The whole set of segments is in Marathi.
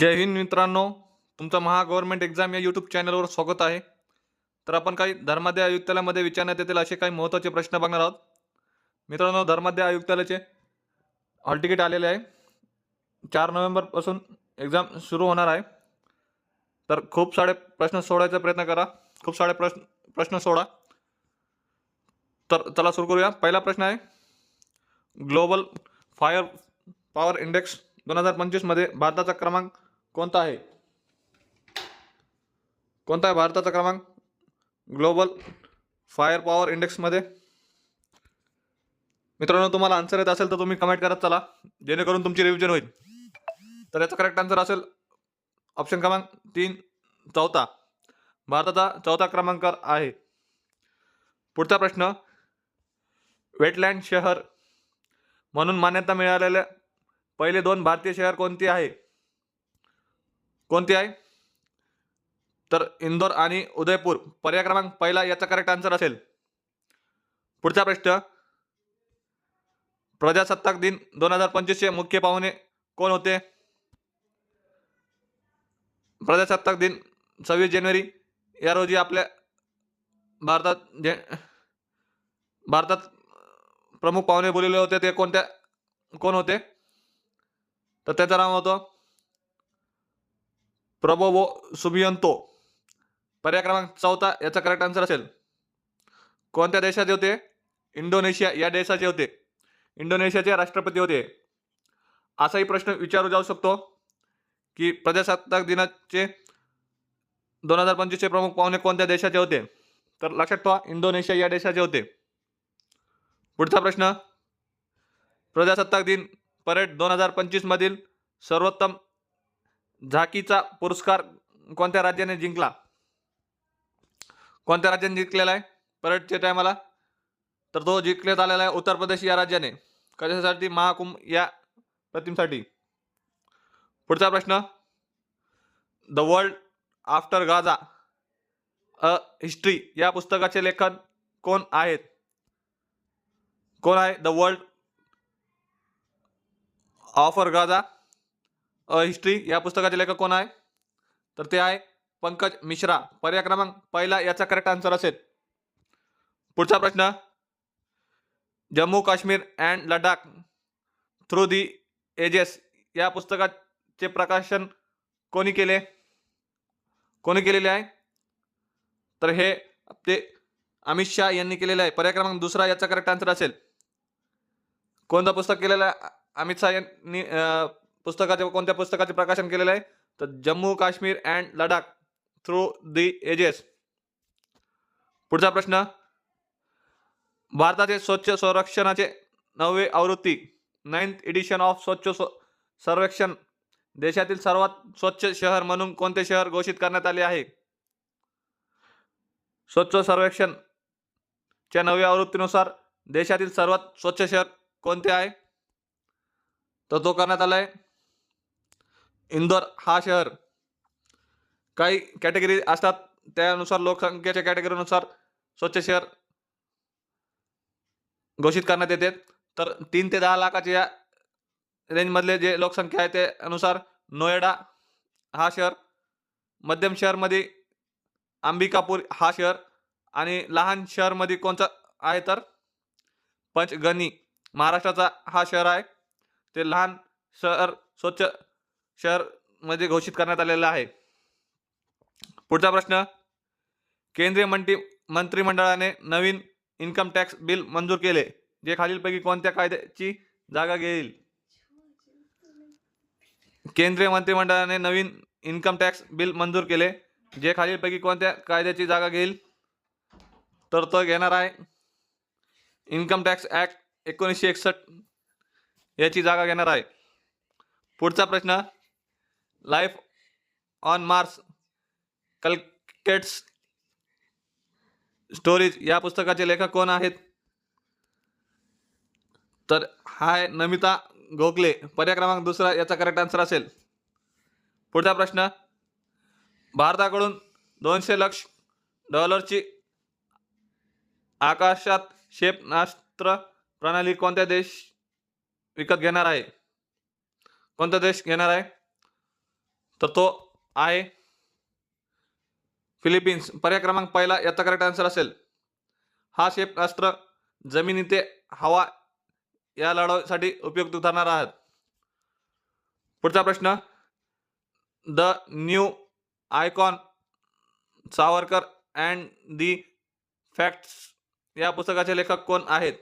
जय हिंद मित्रांनो. तुमचं महा गव्हर्नमेंट एक्झाम या यूट्यूब चॅनलवर स्वागत आहे. तर आपण काही धर्मादाय आयुक्तालयामध्ये विचारण्यात येतील असे काही महत्त्वाचे प्रश्न बघणार आहोत. मित्रांनो धर्मादाय आयुक्तालयाचे हॉल तिकीट आलेले आहे. चार नोव्हेंबरपासून एक्झाम सुरू होणार आहे. तर खूप सारे प्रश्न सोडायचा प्रयत्न करा. खूप सारे प्रश्न प्रश्न सोडा. तर चला सुरू करूया. पहिला प्रश्न आहे ग्लोबल फायर पॉवर इंडेक्स दोन हजार पंचवीसमध्ये भारताचा क्रमांक कोणता आहे? कोणता आहे भारताचा क्रमांक? ग्लोबल फायर पॉवर इंडेक्समध्ये. मित्रांनो तुम्हाला आन्सर येत असेल तर तुम्ही कमेंट करत चला. जेणेकरून तुमची रिव्हिजन होईल. तर याचा करेक्ट आन्सर असेल ऑप्शन क्रमांक तीन चौथा. भारताचा चौथा क्रमांक आहे. पुढचा प्रश्न वेटलँड शहर. म्हणून मान्यता मिळालेले पहिले दोन भारतीय शहर कोणती आहे? कोणती आहे? तर इंदोर आणि उदयपूर. पर्याय क्रमांक पहिला याचा करेक्ट आन्सर असेल. पुढचा प्रश्न. प्रजासत्ताक दिन दोन हजार पंचवीसचे मुख्य पाहुणे कोण होते? प्रजासत्ताक दिन सव्वीस जानेवारी. या रोजी आपल्या भारतात जे भारतात प्रमुख पाहुणे बोललेले होते ते कोणत्या कोण होते? तर त्याचं नाव होतं प्रबोवो सुबियंतो पर्याय क्रमांक चौथा याचा करेक्ट आन्सर असेल. कोणत्या देशाचे होते? इंडोनेशिया या देशाचे होते. इंडोनेशियाचे राष्ट्रपती होते. असाही प्रश्न विचारू जाऊ शकतो की प्रजासत्ताक दिनाचे दोन हजार पंचवीसचे प्रमुख पाहुणे कोणत्या देशाचे होते? तर लक्षात ठेवा इंडोनेशिया या देशाचे होते. पुढचा प्रश्न. प्रजासत्ताक दिन परेड दोन हजार पंचवीसमधील सर्वोत्तम झाकीचा पुरस्कार कोणत्या राज्याने जिंकला? कोणत्या राज्याने जिंकलेला आहे? परेडच्या टायमाला तर तो जिंकण्यात आलेला आहे उत्तर प्रदेश या राज्याने. कशासाठी? महाकुंभ या प्रतिमेसाठी. पुढचा प्रश्न. The world after Gaza a history या पुस्तकाचे लेखन कोण आहेत? कोण आहे? The world after Gaza a history या पुस्तकाचे लेखक कोण आहे? तर ते आहे पंकज मिश्रा. पर्याय क्रमांक पहिला याचा करेक्ट आन्सर असेल. पुढचा प्रश्न. Jammu Kashmir and Ladakh through the ages या पुस्तकाचे प्रकाशन कोणी केले? कोणी केलेले आहे? तर हे ते अमित शहा यांनी केलेलं आहे. पर्याय क्रमांक दुसरा याचा करेक्ट आन्सर असेल. कोणतं पुस्तक केलेलं आहे? अमित शहा यांनी पुस्तकाचे कोणत्या पुस्तकाचे प्रकाशन केलेलं आहे? तर Jammu Kashmir and Ladakh through the ages पुढचा प्रश्न. भारताचे स्वच्छ संरक्षणाचे नववे आवृत्ती नाईन्थ एडिशन ऑफ स्वच्छ सर्वेक्षण. देशातील सर्वात स्वच्छ शहर म्हणून कोणते शहर घोषित करण्यात आले आहे? स्वच्छ सर्वेक्षण च्या नव्या आवृत्तीनुसार देशातील सर्वात स्वच्छ शहर कोणते आहे? तर तो करण्यात आला आहे इंदोर हा शहर. काही कॅटेगरी असतात त्यानुसार लोकसंख्येच्या कॅटेगरीनुसार स्वच्छ शहर घोषित करण्यात येते. तर तीन ते दहा लाखाच्या या रेंजमधले जे लोकसंख्या आहे ते अनुसार नोएडा हा शहर. मध्यम शहरमध्ये अंबिकापूर हा शहर. आणि लहान शहरमध्ये कोणतं आहे तर पंचगनी महाराष्ट्राचा हा शहर आहे. ते लहान शहर स्वच्छ शहरमध्ये घोषित करण्यात आलेलं आहे. पुढचा प्रश्न केंद्रीय मंत्री मंत्रिमंडळाने नवीन इन्कम टॅक्स बिल मंजूर केले जे खालीलपैकी कोणत्या कायद्याची जागा घेईल? केंद्रीय मंत्रिमंडळाने नवीन इन्कम टॅक्स बिल मंजूर केले जे खालीलपैकी कोणत्या कायद्याची जागा घेईल? तर तो घेणार आहे इन्कम टॅक्स ॲक्ट एकोणीसशे एकसष्ट याची जागा घेणार आहे. पुढचा प्रश्न life on Mars collected stories या पुस्तकाचे लेखक कोण आहेत? तर हा आहे नमिता गोखले पर्याय क्रमांक दुसरा याचा करेक्ट आन्सर असेल. पुढचा प्रश्न भारताकडून दोनशे लक्ष डॉलरची आकाशात क्षेपणास्त्र प्रणाली कोणत्या देश विकत घेणार आहे? कोणता देश घेणार आहे? तर तो आहे फिलिपिन्स. पर्याय क्रमांक पहिला याचा करेक्ट आन्सर असेल. हा क्षेपणास्त्र जमिनी ते हवा या लढाईसाठी उपयुक्त ठरणार आहेत. पुढचा प्रश्न the new icon Savarkar and the facts या पुस्तकाचे लेखक कोण आहेत?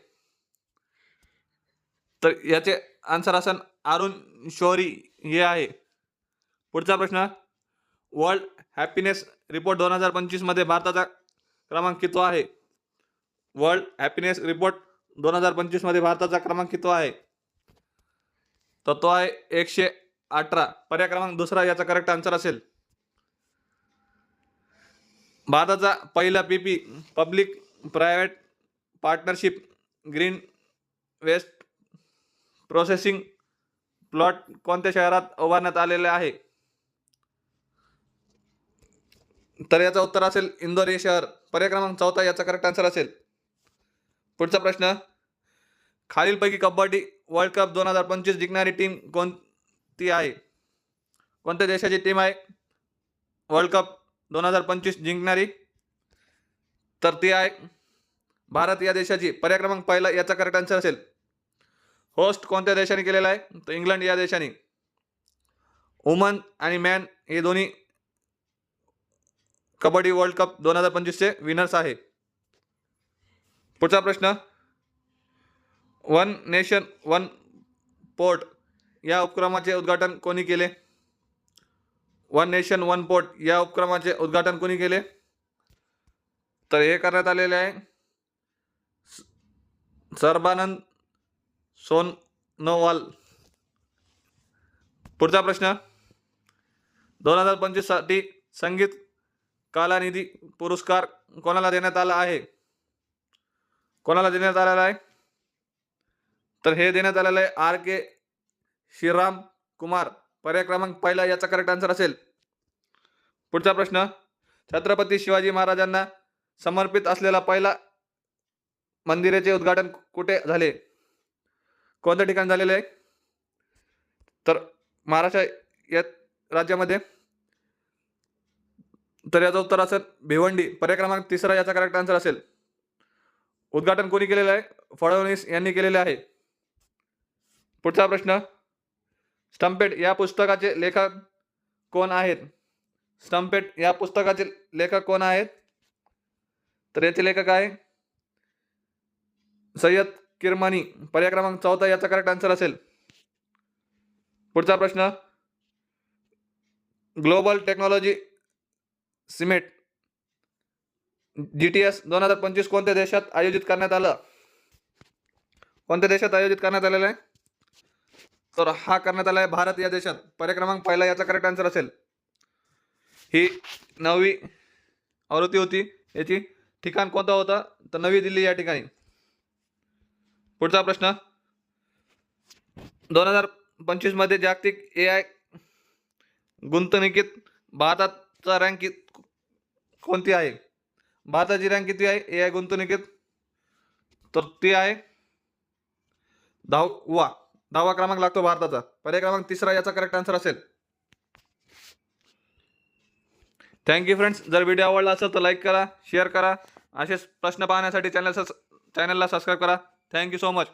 तर याचे आन्सर असन अरुण शौरी हे आहे. पुढचा प्रश्न. वर्ल्ड हॅपीनेस रिपोर्ट दोन हजार पंचवीसमध्ये भारताचा क्रमांक किती आहे? वर्ल्ड हॅपीनेस रिपोर्ट दोन हजार पंचवीसमध्ये भारताचा क्रमांक किती आहे? तर तो आहे एकशे अठरा. पर्याय क्रमांक दुसरा याचा करेक्ट आन्सर असेल. भारताचा पहिला P P public private partnership green waste processing plot कोणत्या शहरात उभारण्यात आलेले आहे? तर याचं उत्तर असेल इंदोर हे शहर पर्याय क्रमांक चौथा याचा करेक्ट आन्सर असेल. पुढचा प्रश्न. खालीलपैकी कबड्डी वर्ल्ड कप दोन हजार पंचवीस जिंकणारी टीम कोणती आहे? कोणत्या देशाची टीम आहे? वर्ल्ड कप दोन हजार पंचवीस जिंकणारी तर ती आहे भारत या देशाची. पर्याय क्रमांक पहिला याचा करेक्ट आन्सर असेल. होस्ट कोणत्या देशाने केलेला आहे? तर इंग्लंड या देशाने. वुमन आणि मॅन हे दोन्ही कबड्डी वर्ल्ड कप दोन हजार पंचवीसचे विनर्स आहे. पुढचा प्रश्न. वन नेशन वन पोर्ट या उपक्रमाचे उद्घाटन कोणी केले? वन नेशन वन पोर्ट या उपक्रमाचे उद्घाटन कोणी केले? तर हे करण्यात आलेले आहे. सर्बानंद सोनोवाल. पुढचा प्रश्न. दोन हजार पंचवीससाठी संगीत कालानिधी पुरस्कार कोणाला देण्यात आला आहे? कोणाला देण्यात आलेला आहे? तर हे देण्यात आलेलं आहे आर के श्रीराम कुमार. पर्याय क्रमांक पहिला याचा करेक्ट आन्सर असेल. पुढचा प्रश्न छत्रपती शिवाजी महाराजांना समर्पित असलेला पहिला मंदिराचे उद्घाटन कुठे झाले? कोणत्या ठिकाणी झालेले आहे? तर महाराष्ट्र या राज्यामध्ये तर याचं उत्तर असेल भिवंडी. पर्याय क्रमांक तिसरा याचा करेक्ट आन्सर असेल. उद्घाटन कोणी केलेलं आहे? फडणवीस यांनी केलेले आहे. पुढचा प्रश्न. स्टम्पेट या पुस्तकाचे लेखक कोण आहेत? स्टम्पेट या पुस्तकाचे लेखक कोण आहेत? तर याचे लेखक आहे सय्यद किरमानी. पर्याय क्रमांक चौथा याचा करेक्ट आन्सर असेल. पुढचा प्रश्न. Global technology summit. G T S दोन हजार पंचवीस कोणत्या देशात आयोजित करण्यात आलं? कोणत्या देशात आयोजित करण्यात आलेलं आहे? तर हा करण्यात आला आहे भारत या देशात. पर्याय क्रमांक पहिला याचा करेक्ट आन्सर असेल. ही नववी आवृत्ती होती. याची ठिकाण कोणतं होतं? तर नवी दिल्ली या ठिकाणी. पुढचा प्रश्न. दोन हजार पंचवीसमध्ये जागतिक ए आय गुंतवणुकीत भारताचा रँक कोणती आहे? भारताची रँक किती आहे? ए आय गुंतवणुकीत. तर ती आहे दहावा. दहावा क्रमांक लागतो भारताचा. पर्याय क्रमांक तिसरा याचा करेक्ट आन्सर असेल. थँक्यू फ्रेंड्स जर व्हिडिओ आवडला असेल तर लाईक करा शेअर करा. असेच प्रश्न पाहण्यासाठी चॅनल चॅनलला सबस्क्राईब करा. Thank you so much